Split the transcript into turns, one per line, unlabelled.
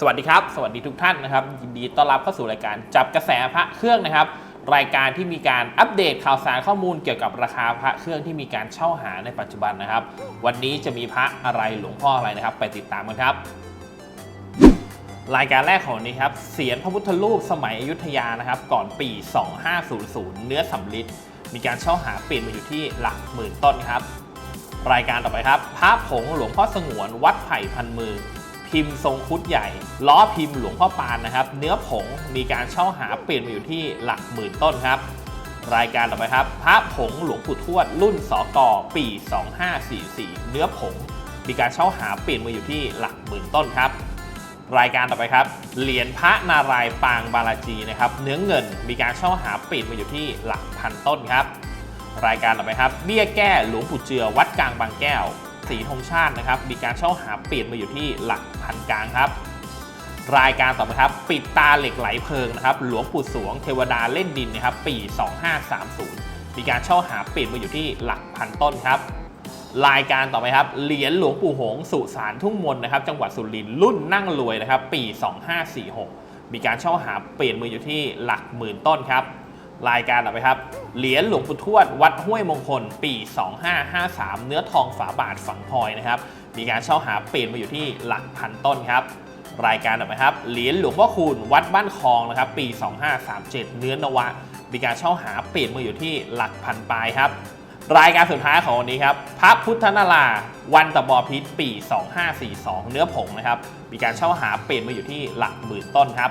สวัสดีครับ สวัสดีทุกท่านนะครับ ยินดีต้อนรับเข้าสู่รายการจับกระแสพระเครื่องนะครับ รายการที่มีการอัปเดตข่าวสารข้อมูลเกี่ยวกับราคาพระเครื่องที่มีการเช่าหาในปัจจุบันนะครับ วันนี้จะมีพระอะไรหลวงพ่ออะไรนะครับ ไปติดตามกันครับ รายการแรกของนี้ครับเสียนพระพุทธรูปสมัยอยุธยานะครับ ก่อนปี 2500 เนื้อสำริดมีการเช่าหาเปลี่ยนมาอยู่ที่หลักหมื่นต้นครับ รายการต่อไปครับพระผงหลวงพ่อสงวนวัดไผ่พันมือ พิมพ์ทรงคุดใหญ่ ล้อพิมพ์หลวงพ่อปานนะครับ เนื้อผงมีการเช่าหาเปลี่ยนมาอยู่ที่หลักหมื่นต้นครับ รายการต่อไปครับ พระผงหลวงปู่ทวด รุ่นสกปี 2544 เนื้อผง มีการเช่าหาเปลี่ยนมาอยู่ที่หลักหมื่นต้นครับ รายการต่อไปครับ เหรียญพระนารายณ์ปางบาลาจีนะครับ เนื้อเงินมีการเช่าหาเปลี่ยนมาอยู่ที่หลักพันต้นครับ รายการต่อไปครับ เบี้ยแก้หลวงปู่เจือวัดกลางบางแก้ว สีธงชาตินะครับ มีการเช่าหาเปลี่ยนมาอยู่ที่หลักพันกลางครับ รายการต่อไปครับ ปิดตาเหล็กไหลเพลิงนะครับ หลวงปู่สวงเทวดาเล่นดินนะครับ ปี 2530 มีการเช่าหาเปลี่ยนมาอยู่ที่หลักพันต้นครับรายการต่อไปครับ เหรียญหลวงปู่หงส์สุสานทุ่งมนนะครับ จังหวัดสุรินทร์รุ่นนั่งรวยนะครับ ปี 2546 มีการเช่าหาเปลี่ยนมืออยู่ที่หลักหมื่นต้นครับ รายการต่อไปครับ เหรียญหลวงปู่ทวดวัดห้วยมงคล ปี 2553 เนื้อทองฝาบาทฝังพลอยนะครับ มีการเช่าหาเปลี่ยนมาอยู่ที่หลักพันต้นครับ รายการต่อไปครับ เหรียญหลวงพ่อคูณวัดบ้านคลองนะครับ ปี 2537 เนื้อนวะ มีการเช่าหาเปลี่ยนมาอยู่ที่หลักพันปลายครับ รายการสุดท้ายของวันนี้ครับ พระพุทธนาราวันตะบอพิษปี 2542 เนื้อผงนะครับ มีการเช่าหาเปลี่ยนมาอยู่ที่หลักหมื่นต้นครับ